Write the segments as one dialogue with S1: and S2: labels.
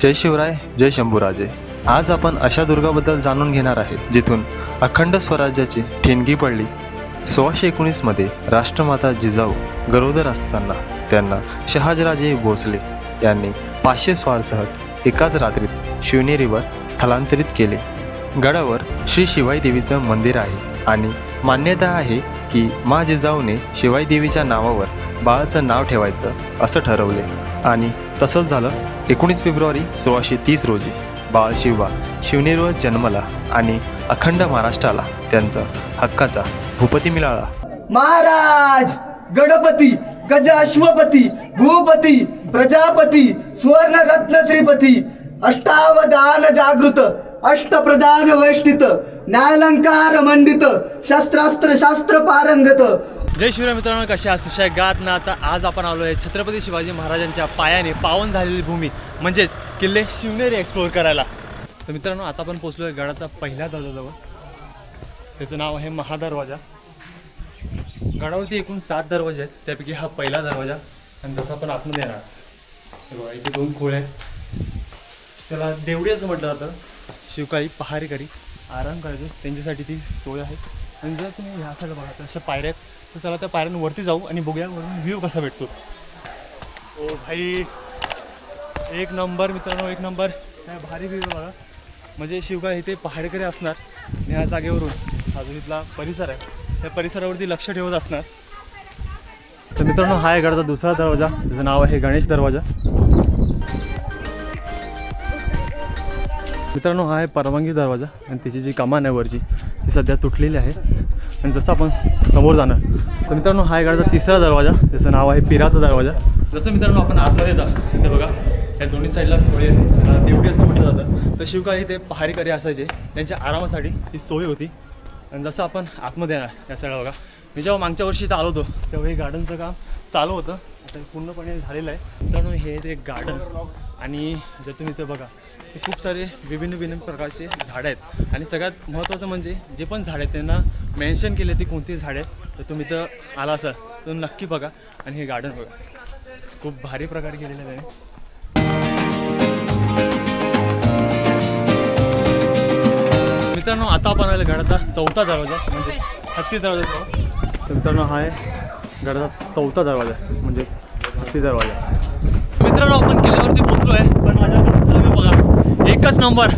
S1: जय शिवराय जय शंभूराजे. आज आपण अशा दुर्गाबद्दल जाणून घेणार आहे जिथून अखंड स्वराज्याची ठेणगी पडली. सोळाशे एकोणीसमध्ये राष्ट्रमाता जिजाऊ गरोदर असताना त्यांना शहाजराजे भोसले यांनी पाचशे स्वारसह एकाच रात्रीत शिवनेरीवर स्थलांतरित केले. गडावर श्री शिवाई देवीचं मंदिर आहे आणि मान्यता आहे की मा जिजाऊने शिवाई देवीच्या नावावर बाळाचं नाव ठेवायचं असं ठरवले आणि तसंच झालं एकोणीस फेब्रुवारी सोळाशे तीस रोजी बाळ शिवबा जन्मला आणि अखंड महाराष्ट्राला त्यांचा हक्काचा भूपती मिळाला.
S2: महाराज गणपती गज अश्वपती भूपती प्रजापती सुवर्ण रत्न श्रीपती अष्टावधान जागृत अष्टप्रधान वैष्टित न्यायालंकार मंडित शस्त्रास्त्र शास्त्र पारंगत
S3: जय शिवराय मित्रांनो कसे आहात? सुशाय गात ना आता आज आपण आलो आहे छत्रपती शिवाजी महाराजांच्या पायाने पावन झालेली भूमी म्हणजेच किल्ले शिवनेरी एक्सप्लोअर करायला. तर मित्रांनो आता आपण पोचलो आहे गडाचा पहिल्या दरवाजाजवळ त्याचं नाव आहे महादरवाजा. गडावरती एकूण सात दरवाजे आहेत. त्यापैकी हा पहिला दरवाजा आणि जसं आपण आतमध्ये येणार इथे दोन खोळे आहेत. त्याला देवडी असं म्हटलं जातं. शिवकाळी पहारेकरी आराम करायचे त्यांच्यासाठी ती सोय आहे. आणि जर तुम्ही ह्या साईड बघा तर अशा पायऱ्या आहेत. तर चला त्या पायऱ्यांवरती जाऊ आणि बघूया वरून व्ह्यू कसा भेटतो. ओ भाई एक नंबर मित्रांनो एक नंबर काय भारी व्ह्यू बघा. म्हणजे शिवगा इथे पहाडकरी असणार आणि ह्या जागेवरून हा जो इथला परिसर आहे. त्या परिसरावरती लक्ष ठेवत असणार. तर मित्रांनो हा आहे गडाचा दुसरा दरवाजा. त्याचं नाव आहे गणेश दरवाजा. मित्रांनो हा आहे परवानगी दरवाजा आणि त्याची जी कमान आहे वरची ती सध्या तुटलेली आहे. आणि जसं आपण समोर जाणार तर मित्रांनो हा गाडीचा तिसरा दरवाजा त्याचं नाव आहे पिराचा दरवाजा. जसं मित्रांनो आपण आतमध्ये जा इथे बघा या दोन्ही साईडला खोळे देवडी असं म्हटलं जातं. तर शिवकाळी ते पहारेकरी असायचे. त्यांच्या आरामासाठी ही सोय होती. आणि जसं आपण आतमध्ये येणार या साईडला बघा. मी जेव्हा मागच्या वर्षी इथं आलो होतो तेव्हा हे गार्डनचं काम चालू होतं. आता पूर्णपणे झालेलं आहे. मित्रांनो हे ते गार्डन. आणि जर तुम्ही इथं बघा ते खूप सारे विभिन्न विभिन्न प्रकारचे झाडं आहेत. आणि सगळ्यात महत्त्वाचं म्हणजे जे पण झाडं आहेत त्यांना मेन्शन केले ते कोणती झाडं आहेत तर तुम्ही इथं आला असाल तर नक्की बघा आणि हे गार्डन बघा. खूप भारी प्रकारे केलेलं आहे त्याने. मित्रांनो आता आपण आलो गडाचा चौथा दरवाजा म्हणजे हत्ती दरवाजा तर मित्रांनो हा आहे गडाचा चौथा दरवाजा म्हणजेच हत्ती दरवाजा. मित्रांनो आपण किल्ल्यावरती पोहोचलो आहे. पण माझ्या एकच नंबर.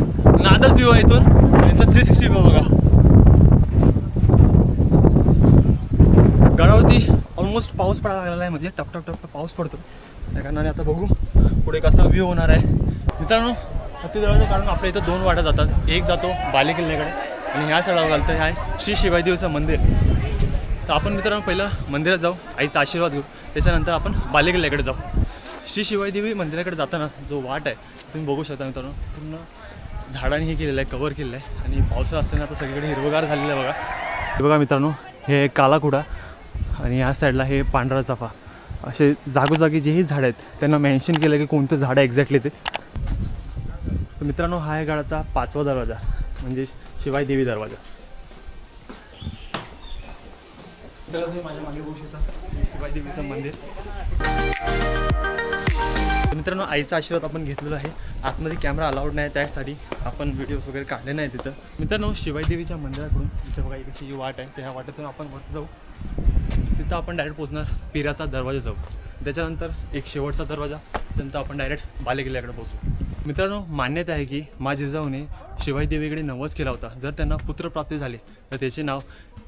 S3: नादच व्ह्यू आहे इथून. आणि थ्री सिक्स्टी व्ह्यू बघा. गडावरती ऑलमोस्ट पाऊस पडायला लागलेला आहे. म्हणजे टप टप टप टप पाऊस पडतो त्या कारणाने आता बघू पुढे कसा व्ह्यू होणार आहे. मित्रांनो हत्ती कारण आपल्या इथं दोन वाटा जातात. एक जातो बाले किल्ल्याकडे आणि ह्या सडावर घालतं ह्या आहे श्री शिवाई मंदिर. तर आपण मित्रांनो पहिलं मंदिरात जाऊ. आईचा आशीर्वाद घेऊ. त्याच्यानंतर आपण बाले किल्ल्याकडे जाऊ. श्री शिवाईदेवी मंदिराकडे जाताना जो वाट आहे तुम्ही बघू शकता मित्रांनो. पूर्ण झाडांनी हे केलेलं आहे कवर केलेलं आहे. आणि पावसाळा असताना आता सगळीकडे हिरवगार झालेलं आहे बघा. हे बघा मित्रांनो हे कालाकुडा आणि या साईडला हे पांढरा चाफा. असे जागोजागी जेही झाडं आहेत त्यांना मेन्शन केलं की कोणतं झाड आहे एक्झॅक्टली ते. तर मित्रांनो हा आहे गडाचा पाचवा दरवाजा म्हणजे शिवाय देवी दरवाजा. माझ्या मागे बघू शकता. शिवाय देवीचं मंदिर. मित्रांनो आईचा आशीर्वाद आपण घेतलेला आहे. आतमध्ये कॅमेरा अलाउड नाही त्यासाठी आपण व्हिडिओज वगैरे काढले नाही तिथं. मित्रांनो शिवाईदेवीच्या मंदिराकडून तिथं बघा इकडची जी वाट आहे त्या वाटेतून आपण वरती जाऊ. तिथं आपण डायरेक्ट पोचणार पिराचा दरवाजा जाऊ. त्याच्यानंतर एक शेवटचा दरवाजा त्यानंतर आपण डायरेक्ट बालेकिल्ल्याकडे पोचू मित्रांनो मान्यता आहे की मा जिजाऊने शिवाईदेवीकडे नवस केला होता. जर त्यांना पुत्रप्राप्ती झाली तर त्याचे नाव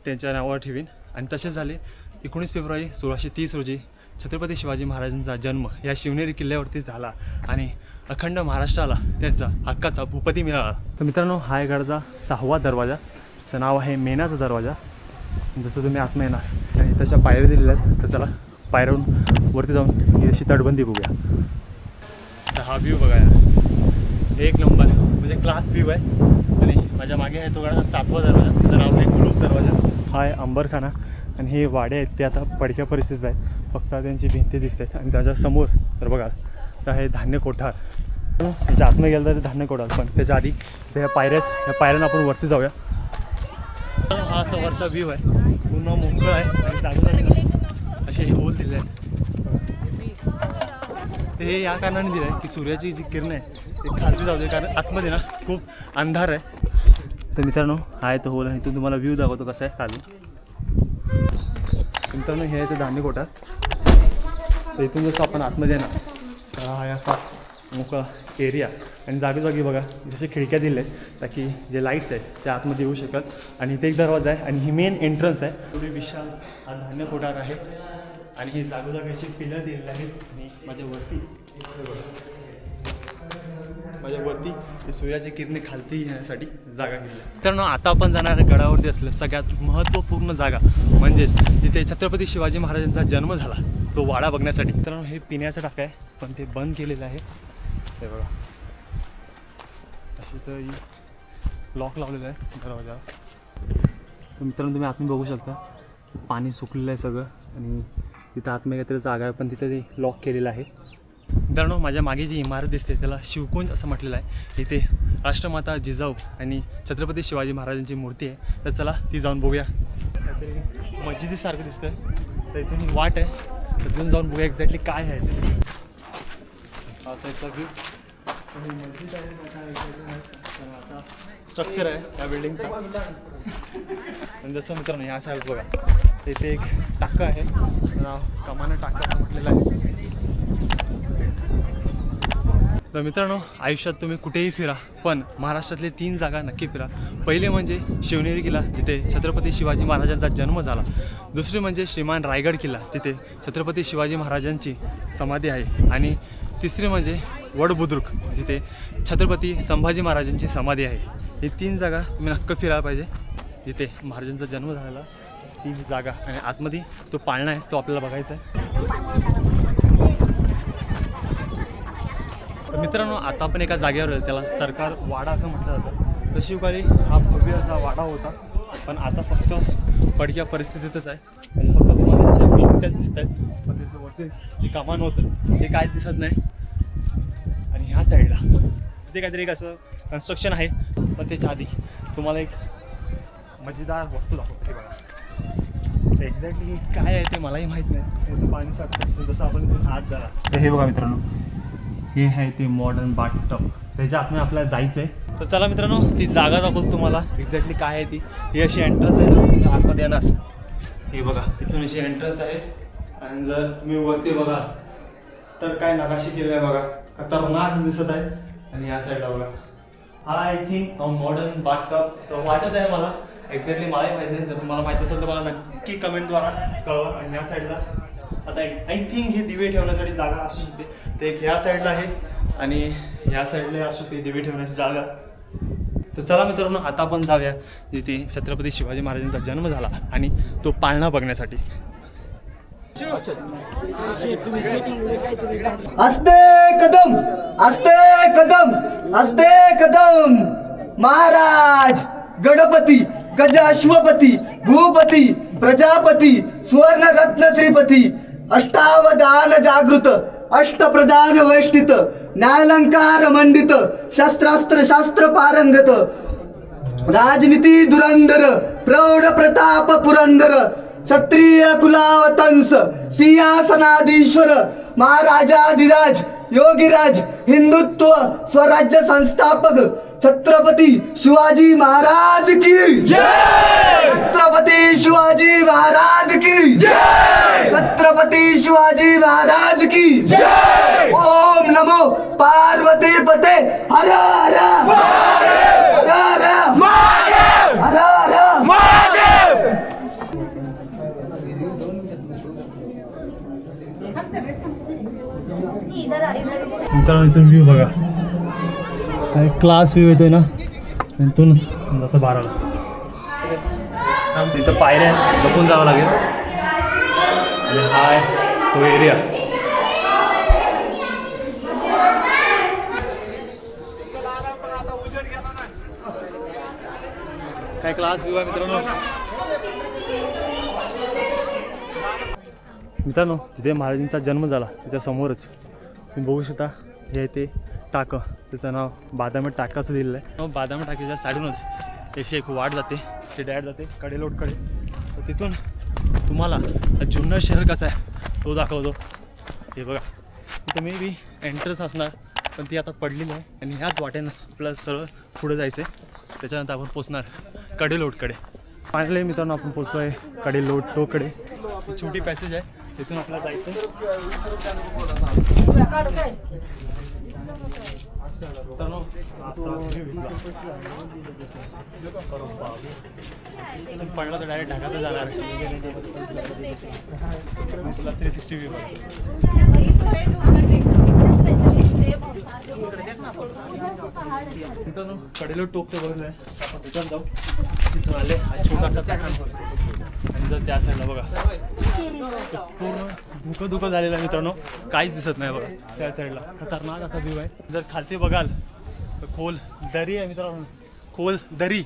S3: त्यांच्या नावावर ठेवीन. आणि तसेच झाले एकोणीस फेब्रुवारी सोळाशे तीस रोजी छत्रपती शिवाजी महाराजांचा जन्म या शिवनेरी किल्ल्यावरती झाला आणि अखंड महाराष्ट्राला त्यांचा हक्काचा भूपती मिळाला. तर मित्रांनो हा आहे गडचा सहावा दरवाजा. त्याचं नाव आहे मेनाचा दरवाजा. जसं तुम्ही आत्मा येणार आणि तशा पायऱ्या दिलेल्या आहेत तर चला पायऱ्यावरून वरती जाऊन तशी अशी तटबंदी बघूया. तर हा व्ह्यू बघा एक नंबर. म्हणजे क्लास व्ह्यू आहे. आणि माझ्या मागे आहे तो गडाचा सातवा दरवाजा. त्याचं नाव आहे कुलूप दरवाजा. हा आहे अंबरखाना. आणि हे वाडे आहेत ते आता पडक्या परिस्थितीत आहेत. फक्त त्यांची भिंती दिसते. आहेत आणि त्याच्यासमोर तर बघा तर हे धान्य कोठार. त्याच्या आतमध्ये गेलं तर ते धान्य कोठार पण त्याच्या आधी त्या पायऱ्यात आहेत त्या पायऱ्यानं आपण वरती जाऊया. हा असा वरचा व्ह्यू आहे. पूर्ण मोकळं आहे. आणि जागोजागी असे होल दिले आहेत. ते हे या कारणाने दिलं आहे की सूर्याची जी किरण आहे ते खाली जाऊ दे कारण आतमध्ये ना खूप अंधार आहे. तर मित्रांनो हा आहे तो होल आणि इथून तुम्हाला व्ह्यू दाखवतो कसा आहे खाली. मित्रांनो हे आहे ते धान्य कोठार. तर इथून जसं आपण आतमध्ये ना तर हा असा मोकळा एरिया आणि जागोजागी बघा जसे खिडक्या दिल्या आहेत ताकी जे लाईट्स आहेत ते आतमध्ये येऊ शकतात आणि इथे एक दरवाजा आहे आणि ही मेन एंट्रन्स आहे. एवढी विशाल हा धान्य कोठार आहे. आणि हे जागोजागी असे पिलर दिलेले आहेत. आणि माझ्या वरती माझ्यावरती माझ्या वरती सूर्याची किरणे खालती येण्यासाठी जागा केली आहे तर आता आपण जाणार गडावरती असलं सगळ्यात महत्त्वपूर्ण जागा म्हणजेच जिथे छत्रपती शिवाजी महाराजांचा जन्म झाला तो वाडा बघण्यासाठी. तर हे पिण्याचं टाका आहे पण ते बंद केलेलं आहे. हे बघा. अशी तर ही लॉक लावलेलं आहे दरवाजा मित्रांनो तुम्ही आतमध्ये बघू शकता पाणी सुकलेलं आहे सगळं आणि तिथं आतमध्ये काहीतरी जागा आहे पण तिथं ते लॉक केलेलं आहे. मित्रांनो माझ्या मागे जी इमारत दिसते त्याला शिवकुंज असं म्हटलेलं आहे. इथे राष्ट्रमाता जिजाऊ आणि छत्रपती शिवाजी महाराजांची मूर्ती आहे. तर चला ती जाऊन बघूया. काहीतरी मस्जिदीसारखं दिसतं तर इथून वाट आहे. तिथून जाऊन बघूया एक्झॅक्टली काय आहे. असं हा मस्जिद आहे आता स्ट्रक्चर आहे त्या बिल्डिंगचा आणि जसं मित्रांनो या साईड बघा. इथे एक टाका आहे. नाव कमाना टाका असं म्हटलेलं आहे. तर मित्रांनो आयुष्यात तुम्ही कुठेही फिरा पण महाराष्ट्रातले तीन जागा नक्की फिरा. पहिले म्हणजे शिवनेरी किल्ला जिथे छत्रपती शिवाजी महाराजांचा जन्म झाला. दुसरी म्हणजे श्रीमान रायगड किल्ला जिथे छत्रपती शिवाजी महाराजांची समाधी आहे. आणि तिसरी म्हणजे वडबुद्रुक जिथे छत्रपती संभाजी महाराजांची समाधी आहे. ही तीन जागा तुम्ही नक्की फिरायला पाहिजे. जिथे महाराजांचा जन्म झालेला ती जागा. आणि आतमध्ये तो पाळणा आहे तो आपल्याला बघायचा आहे तर मित्रांनो आता आपण एका जागेवर त्याला सरकार वाडा असं म्हटलं जातं. तर हा भव्य असा वाडा होता पण आता फक्त पडक्या परिस्थितीतच आहे. आणि फक्त तुम्हाला त्याच्या दिसत आहेत पण त्याचं वरती जे कमान होतं ते काय दिसत नाही. आणि ह्या साईडला ते काहीतरी एक असं कन्स्ट्रक्शन आहे पण त्याच्या आधी तुम्हाला एक मजेदार वस्तू दाखवते. हे बघा. एक्झॅक्टली काय आहे ते मलाही माहीत नाही. पाणी साठतं. जसं आपण इथून आत जाणार. तर हे बघा मित्रांनो. हे आहे ते मॉडर्न बाथटब त्याच्या आतमध्ये आपल्याला जायचं आहे तर चला मित्रांनो ती जागा दाखवतो तुम्हाला. एक्झॅक्टली काय आहे ती? ही अशी एंट्रन्स आहे. तुम्ही आतमध्ये येणार. हे बघा इथून अशी एंट्रन्स आहे. आणि जर तुम्ही वरती बघा तर काय नकाशी केलं आहे बघा. खतरनाक दिसत आहे. आणि या साईडला बघा. हा आय थिंक मॉडर्न बाथटब असं वाटत आहे मला. एक्झॅक्टली मलाही माहिती नाही. जर तुम्हाला माहिती असेल तर मला नक्की कमेंटद्वारा कळवा. आणि या साईडला आता आय थिंक हे दिवे ठेवण्यासाठी जागा असू शकते ते एक ह्या साईडला आहे आणि ह्या साईडला असू शकते दिवे ठेवण्याची जागा. तर चला मित्रांनो आता आपण जाऊया जिथे छत्रपती शिवाजी महाराजांचा जन्म झाला आणि तो पाळणा बघण्यासाठी.
S2: असते कदम असते कदम असते कदम. महाराज गणपती गज अश्वपती भूपती प्रजापती सुवर्ण रत्न श्रीपती अष्टावधान जागृत अष्टप्रधान वैष्टित न्यायालंकार मंडित शस्त्रास्त्र शास्त्र पारंगत राजनीती धुरंधर प्रौढ प्रताप पुरंदर क्षत्रिय कुलावतंस सिंहासनाधीश्वर महाराजाधिराज योगीराज हिंदुत्व स्वराज्य संस्थापक छत्रपती शिवाजी महाराज की छत्रपती शिवाजी महाराज की छत्रपती शिवाजी महाराज की ओम नमो पार्वती पते। हर हर। हर हर। हर हर।
S3: मित्रांनो इथून व्ह्यू बघा. क्लास व्ह्यू येतोय ना. इथून जसं बाराला. तिथं पायऱ्या जपून जावं लागेल. आणि हा तो एरिया काय क्लास व्ह्यू आहे मित्रांनो? मित्रांनो जिथे महाराजांचा जन्म झाला त्याच्या समोरच. तुम्ही बघू शकता. हे आहे ते टाकं. त्याचं नाव बादामी टाकं असं दिलेलं आहे. मग बादामी टाकीच्या साईडूनच त्याची एक वाट जाते. ते डॅड जाते. कडेलोटकडे तर तिथून तुम्हाला जुन्नर शहर कसं आहे तो दाखवतो. हे बघा. इथं मे बी एंट्रन्स असणार पण ती आता पडलेली आहे. आणि ह्याच वाटेनं आपल्याला सरळ पुढे जायचं आहे त्याच्यानंतर आपण पोचणार कडेलोटकडे फायनली मित्रांनो आपण पोचलो आहे कडेलोट टोकडे. छोटी पॅसेज आहे. तिथून आपल्याला जायचं मित्रांनो, पडला तर डायरेक्ट ढगातच जाणार. तुला थ्री सिक्स्टी व्ह्यू मित्रांनो कडेलो टोप ते बघितलं आहे आपण त्याच्यात जाऊ. तिथून आले. हा छोटासा पॅटर्न आणि जर त्या साईडला बघा. पूर्ण धुकं धुकं झालेलं आहे मित्रांनो. काहीच दिसत नाही बघा त्या साईडला खतरनाक असा व्ह्यू आहे. जर खालती बघाल तर खोल दरी आहे मित्रांनो. खोल दरी.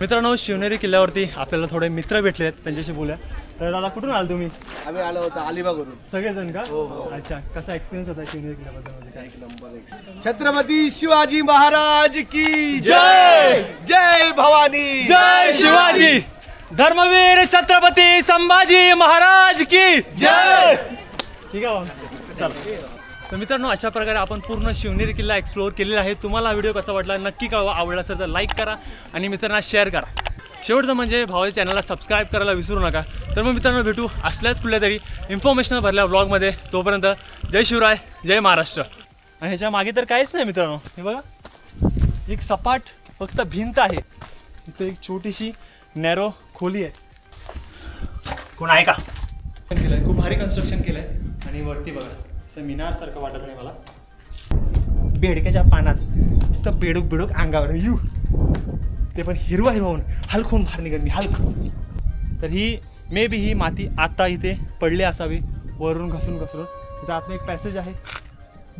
S3: मित्रांनो शिवनेरी किल्ल्यावरती आपल्याला थोडे मित्र भेटले आहेत. त्यांच्याशी बोलूया. तर दादा कुठून आल तुम्ही?
S2: आम्ही आलो होतो अलिबागवरून.
S3: सगळेजण का? अच्छा. कसा एक्सपिरियन्स होता शिवनेरी किल्ल्याबद्दल
S2: छत्रपती शिवाजी महाराज की
S3: जय!
S2: जय भवानी!
S3: जय शिवाजी! धर्मवीर छत्रपती संभाजी महाराज की जय! ठीक आहे चला. तर मित्रांनो अशा प्रकारे आपण पूर्ण शिवनेरी किल्ला एक्सप्लोअर केलेला आहे. तुम्हाला हा व्हिडिओ कसा वाटला नक्की कळवा. आवडला असेल तर लाईक करा आणि मित्रांना शेअर करा. शेवटचं म्हणजे भावाच्या चॅनलला सबस्क्राईब करायला विसरू नका. तर मग मित्रांनो भेटू असल्याच कुठल्या तरी इन्फॉर्मेशन भरल्या ब्लॉगमध्ये तोपर्यंत जय शिवराय जय महाराष्ट्र. आणि ह्याच्या मागे तर काहीच नाही मित्रांनो. हे बघा. एक सपाट फक्त भिंत आहे. तिथे एक छोटीशी नॅरो खोली आहे. कोण आहे का? केलं आहे खूप भारी कन्स्ट्रक्शन केलं आहे आणि वरती बघा असं मिनारसारखं वाटत नाही मला. बेडक्याच्या पानात नुसतं बेडूक बेडूक अंगावर यू. ते पण हिरवा हिरवा होऊन हलक होऊन बाहेर निघत मी हलक. तर ही मे बी ही माती आता इथे पडली असावी वरून घसरून घसरून तिथं आतमध्ये एक पॅसेज आहे.